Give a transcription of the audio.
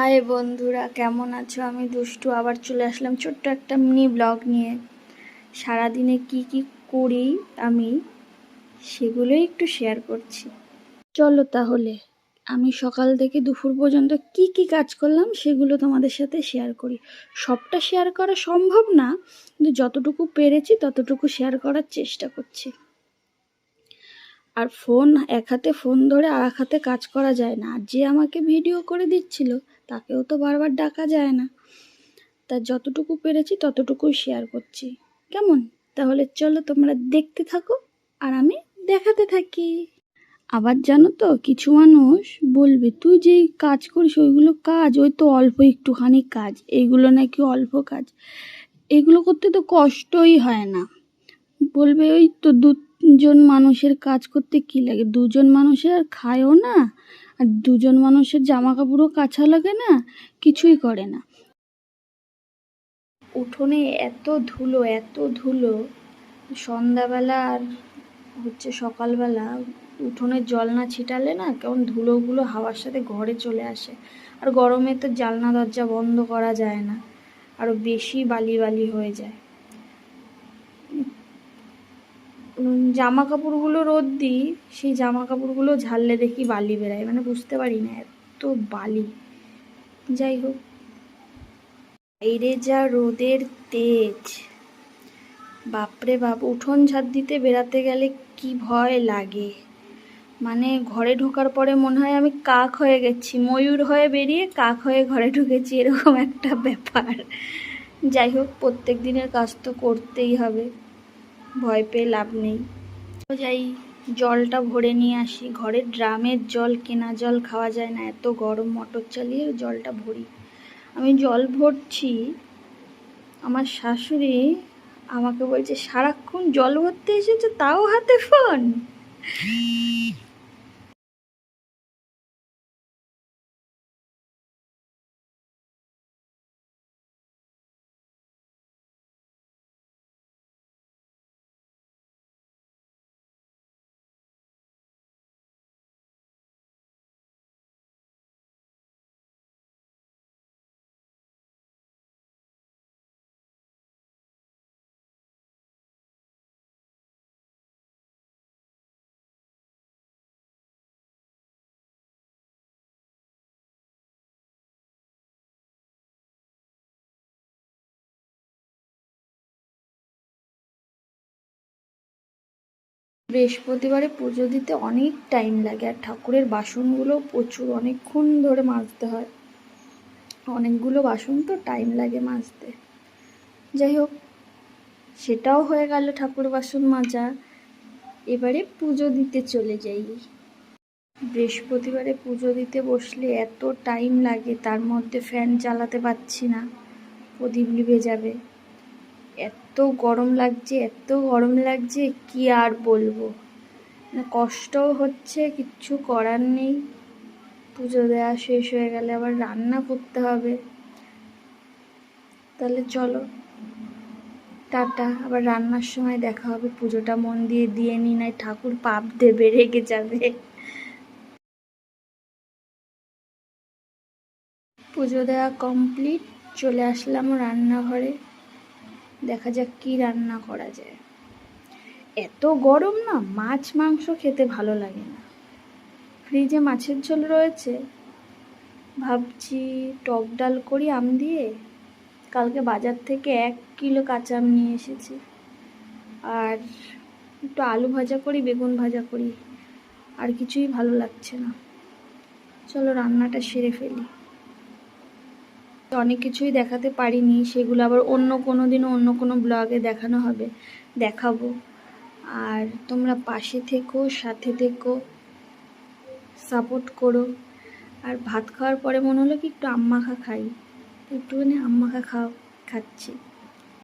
High বন্ধুরা, কেমন আছো? আমি দুষ্টু, আবার চলে আসলাম ছোট্ট একটা মিনি ব্লগ নিয়ে। সারাদিনে কি কি করি আমি, সেগুলোই একটু শেয়ার করছি। চলো তাহলে, আমি সকাল থেকে দুপুর পর্যন্ত কি কি কাজ করলাম সেগুলো তোমাদের সাথে শেয়ার করি। সবটা শেয়ার করা সম্ভব না, কিন্তু যতটুকু পেরেছি ততটুকু শেয়ার করার চেষ্টা করছি। আর ফোন এক হাতে ফোন ধরে আর এক হাতে কাজ করা যায় না। আর যে আমাকে ভিডিও করে দিচ্ছিল তাকেও তো বারবার ডাকা যায় না। তা যতটুকু পেরেছি ততটুকুই শেয়ার করছি। কেমন? তাহলে চলো তোমরা দেখতে থাকো আর আমি দেখাতে থাকি। আবার জানো তো, কিছু মানুষ বলবে, তুই যেই কাজ করিস, ওইগুলো কাজ, ওই তো অল্প একটুখানি কাজ এইগুলো নাকি অল্প কাজ। এগুলো করতে তো কষ্টই হয় না। বলবে, ওই তো দুজন মানুষের কাজ করতে কি লাগে? দুজন মানুষের আর খায়ও না আর দুজন মানুষের জামা কাপড়ও কাছা লাগে না, কিছুই করে না। উঠোনে এত ধুলো এত ধুলো, সন্ধ্যাবেলা আর হচ্ছে সকালবেলা উঠোনের জল না ছিটালে না কেমন ধুলোগুলো হাওয়ার সাথে ঘরে চলে আসে। আর গরমে তো জালনা দরজা বন্ধ করা যায় না আরও বেশি বালি বালি হয়ে যায়। জামা কাপড়গুলো রোদ দিই, সেই জামা কাপড়গুলো ঝাললে দেখি বালি বেরায় মানে বুঝতে পারি না, এত বালি। যাই হোক। বাইরে যা রোদের তেজ। বাপরে বাপ, উঠোন ঝাড় দিতে বেরাতে গেলে কি ভয় লাগে। মানে ঘরে ঢোকার পরে মনে হয় আমি কাক হয়ে গেছি, ময়ূর হয়ে বেরিয়ে কাক হয়ে ঘরে ঢুকেছি, এরকম একটা ব্যাপার। যাই হোক, প্রত্যেক দিনের কাজ তো করতেই হবে। ভয় পেয়ে লাভ নেই। তো যাই, জলটা ভরে নিয়ে আসি। ঘরের ড্রামের জল, কেনা জল খাওয়া যায় না। এত গরম মটর চালিয়ে জলটা ভরি। আমি জল ভরছি। আমার শাশুড়ি আমাকে বলছে, সারাক্ষণ জল ভরতে এসেছে, তাও হাতে ফোন বৃহস্পতিবারে পুজো দিতে অনেক টাইম লাগে আর ঠাকুরের বাসনগুলো প্রচুর, অনেকক্ষণ ধরে মাজতে হয়। অনেকগুলো বাসন তো টাইম লাগে মাজতে। যাই হোক, সেটাও হয়ে গেল ঠাকুর বাসন মাজা। এবারে পুজো দিতে চলে যাই। বৃহস্পতিবারে পুজো দিতে বসলে এত টাইম লাগে, তার মধ্যে ফ্যান চালাতে পারছি না। প্রদীপ লিভে যাবে। এত গরম লাগছে, এত গরম লাগছে, কি আর বলব? কষ্টও হচ্ছে, কিচ্ছু করার নেই। পুজো দেওয়া শেষ হয়ে গেলে আবার রান্না করতে হবে। তাহলে চলো। টাটা, আবার রান্নার সময় দেখা হবে। পুজোটা মন দিয়ে দিয়ে নি নাই ঠাকুর পাপ দেবে, রেগে যাবে। পুজো দেওয়া কমপ্লিট, চলে আসলাম রান্নাঘরে। দেখা যাক কি রান্না করা যায়। এত গরম না, মাছ, মাংস খেতে ভালো লাগে না। ফ্রিজে মাছের ঝোল রয়েছে। ভাবছি টক ডাল করি, আম দিয়ে। কালকে বাজার থেকে এক কিলো কাঁচা আম নিয়ে এসেছি। আর একটু আলু ভাজা করি, বেগুন ভাজা করি। আর কিছুই ভালো লাগছে না। চলো রান্নাটা সেরে ফেলি। অনেক কিছুই দেখাতে পারিনি, সেগুলো আবার অন্য কোনো দিনও অন্য কোনো ব্লগে দেখানো হবে, দেখাবো। আর তোমরা পাশে থেকো, সাথে থেকো সাপোর্ট করো। আর ভাত খাওয়ার পরে মনে হলো কি একটু আম্মাখা খাই, একটুখানি আম্মাখা খাও, খাচ্ছি।